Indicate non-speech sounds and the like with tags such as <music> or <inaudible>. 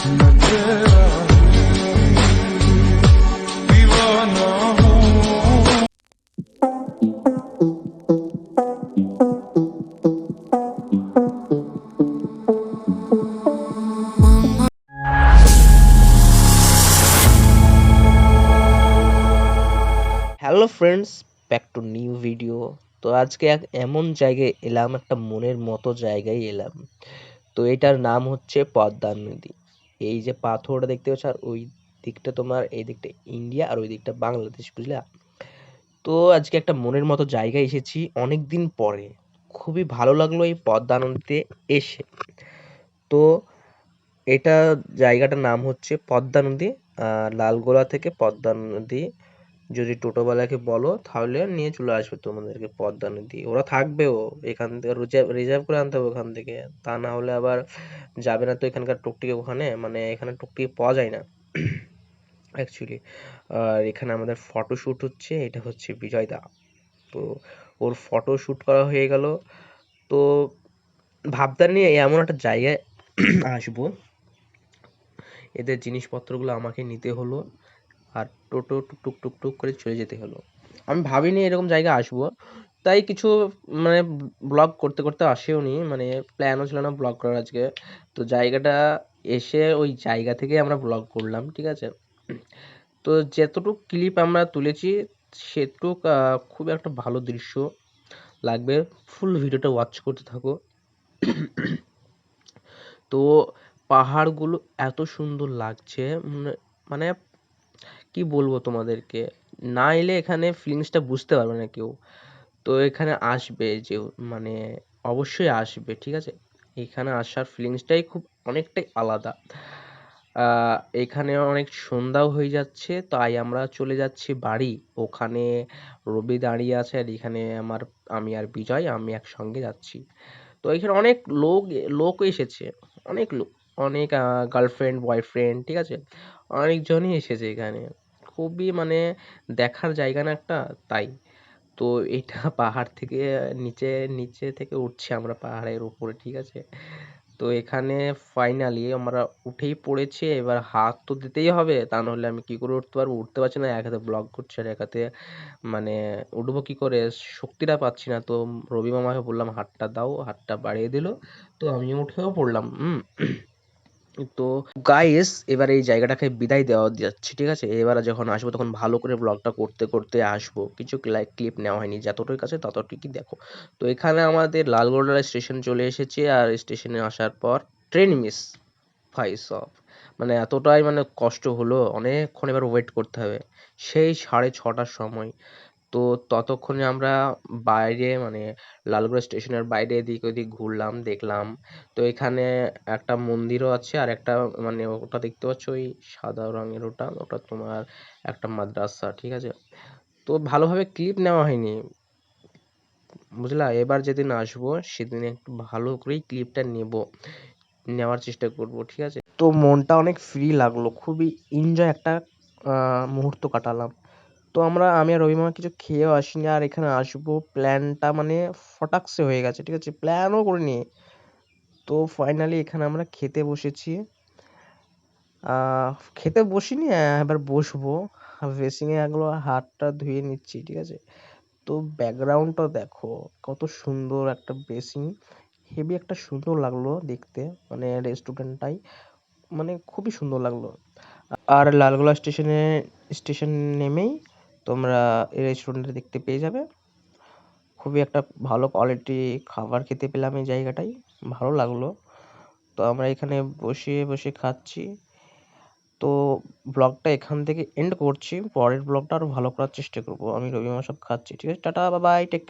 Hello friends back to new video তো আজকে এক এমন জায়গায় এলাম, একটা মনের মতো জায়গায় এলাম। তো এটার নাম হচ্ছে পদ্মা নদী। এই যে পাথরটা দেখতে পাচ্ছ, আর ওই দিকটা তোমার, এই দিকটা ইন্ডিয়া আর ওই দিকটা বাংলাদেশ, বুঝলা? তো আজকে একটা মনের মতো জায়গায় এসেছি অনেক দিন পরে। খুবই ভালো লাগল এই পদ্মা নদীতে এসে। তো এটা জায়গাটার নাম হচ্ছে পদ্মা নদী লালগোলা থেকে পদ্মা নদী যদি টোটোওয়ালাকে বলো, তাহলে নিয়ে চলে আসবে তোমাদেরকে পদ্মা নদী। ওরা থাকবেও, এখান থেকে রিজার্ভ রিজার্ভ করে আনতে হবে ওখান থেকে। তা না হলে আবার যাবে না তো এখানকার টুকটিকি ওখানে মানে এখানে টুকটিকি পাওয়া যায় না। অ্যাকচুয়ালি আর এখানে আমাদের ফটো শ্যুট হচ্ছে, এটা হচ্ছে বিজয় দা তো ওর ফটো শ্যুট করা হয়ে গেল। তো ভাবতাম নিয়ে এমন একটা জায়গায় আসব। এদের জিনিসপত্রগুলো আমাকে নিতে হলো। আর টোটো টুক টুক টুক করে চলে যেতে হলো। আমি ভাবিনি এরকম জায়গায় আসব, তাই কিছু মানে ব্লগ করতে করতে আসেও নি মানে প্ল্যানও ছিল না ব্লগ করার আজকে। তো জায়গাটা এসে ওই জায়গা থেকে আমরা ব্লগ করলাম, ঠিক আছে? তো যতটুক ক্লিপ আমরা তুলেছি, সেটুক খুব একটা ভালো দৃশ্য লাগবে। ফুল ভিডিওটা ওয়াচ করতে থাকো। তো পাহাড়গুলো এত সুন্দর লাগছে মানে কি বলব তোমাদেরকে? না এলে এখানে ফিলিংসটা বুঝতে পারবে না কেউ। তো এখানে আসবে যে মানে অবশ্যই আসবে, ঠিক আছে? এখানে আসার ফিলিংসটাই খুব অনেকটাই আলাদা। এখানে অনেক সন্ধ্যাও হয়ে যাচ্ছে, তাই আমরা চলে যাচ্ছি বাড়ি। ওখানে রবি দাঁড়িয়ে আছে আর এখানে আমার, আমি আর বিজয়, আমি একসঙ্গে যাচ্ছি। তো এখানে অনেক লোক লোক এসেছে। অনেক লোক অনেক গার্লফ্রেন্ড বয়ফ্রেন্ড ঠিক আছে? অনেকজনই এসেছে এখানে। খুবই মানে দেখার জায়গা না একটা, তাই। তো এটা <laughs> পাহাড় থেকে নিচে নিচে থেকে উঠছি আমরা পাহাড়ের উপরে, ঠিক আছে? তো এখানে ফাইনালি আমরা উঠেই পড়েছি, এবার হাত তো দিতেই হবে, তা নাহলে আমি কি করে উঠতে পারব? উঠতে পারছি না, এক হাতে ব্লগ করছি আর এক হাতে মানে উঠবো কি করে? শক্তিটা পাচ্ছি না, তো রবি মামাকে বললাম, হাতটা দাও, হাতটা বাড়িয়ে দিল। তো আমিও উঠেও পড়লাম তো গাইস এবার এই জায়গাটাকে বিদায় দেওয়া যাচ্ছে, ঠিক আছে? এবার যখন আসব, তখন ভালো করে ব্লগটা করতে করতে আসব। কিছু ক্লিপ নেওয়া হয়নি যতটুকু কাছে ততটুকুই দেখো। তো এখানে আমাদের লালগোলা স্টেশন চলে এসেছে, আর স্টেশনে আসার পর ট্রেন মিস ফাইস অফ মানে এতটাই মানে কষ্ট হলো, অনেকক্ষণ এবার ওয়েট করতে হবে। সেই সাড়ে ছটার সময়। তো ততক্ষণে আমরা বাইরে মানে লালগোলা স্টেশনের বাইরে এদিক ওদিক ঘুরলাম, দেখলাম। তো এখানে একটা মন্দিরও আছে আর একটা মানে ওটা দেখতে পাচ্ছ ওই সাদা রঙের ওটা ওটা তোমার একটা মাদ্রাসা, ঠিক আছে? তো ভালোভাবে ক্লিপ নেওয়া হয়নি। বুঝলা? এবার যেদিন আসব সেদিন একটু ভালো করেই ক্লিপটা নেব, নেওয়ার চেষ্টা করব, ঠিক আছে? তো মনটা অনেক ফ্রি লাগল, খুবই এনজয় একটা মুহূর্ত কাটালাম। তো আমরা, আমি আর রবি কিছু খেয়েও আসিনি। আর এখানে আসব। প্ল্যানটা মানে ফটাকসে হয়ে গেছে, ঠিক আছে? প্ল্যানও করিনি। তো ফাইনালি এখানে আমরা খেতে বসেছি। খেতে বসিনি এবার বসবো। বেসিংয়ে এগুলো হাতটা ধুয়ে নিচ্ছি, ঠিক আছে? তো ব্যাকগ্রাউন্ডটা দেখো, কত সুন্দর একটা বেসিং হেভি একটা সুন্দর লাগল দেখতে মানে রেস্টুরেন্টটাই মানে খুবই সুন্দর লাগল। আর লালগোলা স্টেশনে স্টেশন নেমেই তোমরা এই রেস্টুরেন্টটা দেখতে পেয়ে যাবে। খুবই একটা ভালো কোয়ালিটি খাবার খেতে পেলাম এই জায়গাটায়, ভালো লাগল। তো আমরা এখানে বসে বসে খাচ্ছি। তো ব্লগটা এখান থেকে এন্ড করছি, পরের ব্লগটা আরও ভালো করার চেষ্টা করব। আমি রবি সব খাচ্ছি। ঠিক আছে, টাটা বাই টেক